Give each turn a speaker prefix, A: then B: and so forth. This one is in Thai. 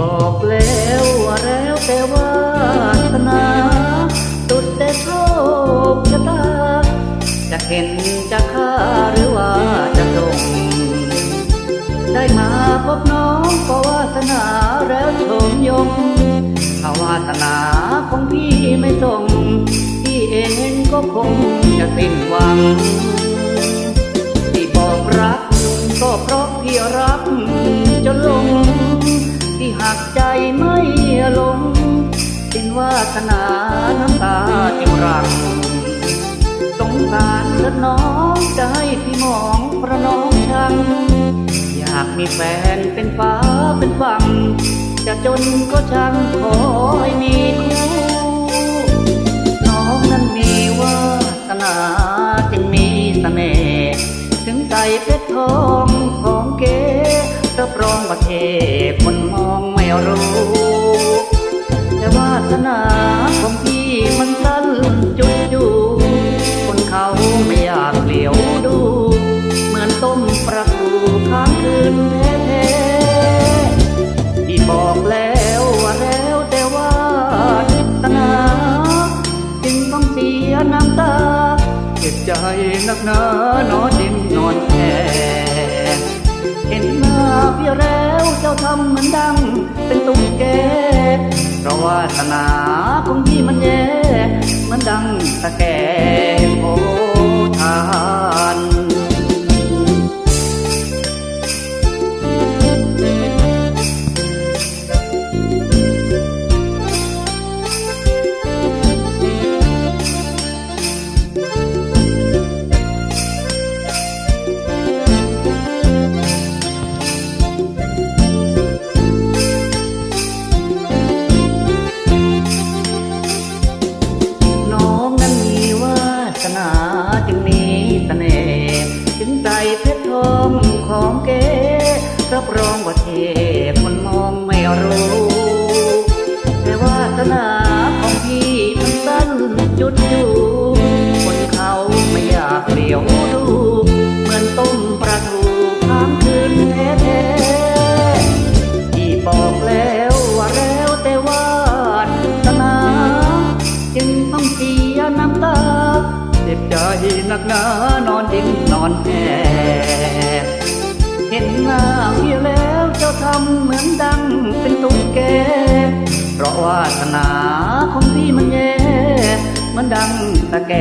A: บอกแล้วว่าแล้วแต่วาสนาตุดแต่โชคชะตา จะเห็นจะฆ่าหรือว่าจะตรงได้มาพบน้องก็วาสนาแล้วชมยงถ้าวาสนาของพี่ไม่ตรงพี่เองก็คงจะสิ้นหวังที่บอกรักก็เพราะพี่รับ หักใจไม่ลงสิ้นวาสนาน้ำตาจึงรังสงสารเถิดน้องจะให้พี่มองพระน้องชัง อยากมีแฟนเป็นฟ้าเป็นฝั่งจะจนก็ช่างขอให้มีคู่น้องนั้นมีวาสนาจึงมีเสน่ห์ถึงใส่เพชรทองของเก๋รับรองว่าเทค สนาของพี่มันสั้นจุดอยู่คนเขาไม่อยากเหลียวดู เหมือนต้มปลาทูค้างคืนแท้ๆที่บอกแล้วว่าแล้วแต่ว่าสนาจึงต้องเสียน้ำตาเจ็บใจนักหนาหนอดินนอนแค่เห็น เพราะว่าสนาของพี่มันแย่ องของเก๋รับรองว่าเทคนมองไม่รู้ แต่วาสนาของพี่มันสั้นจุดอยู่คนเขาไม่อยากเหลียวดู เหมือนต้มปลาทูค้างคืนแท้ๆที่บอกแล้วว่าแล้วแต่ว่าสนาจึงต้องเสียน้ำตาเจ็บใจหนักหนานอนดิ้นนอนแผ่ เห็นหน้าพี่แล้วเจ้าทำเหมือนดังเป็นตุ๊กแก เพราะวาสนาของพี่มันแย่เหมือนดังตะแก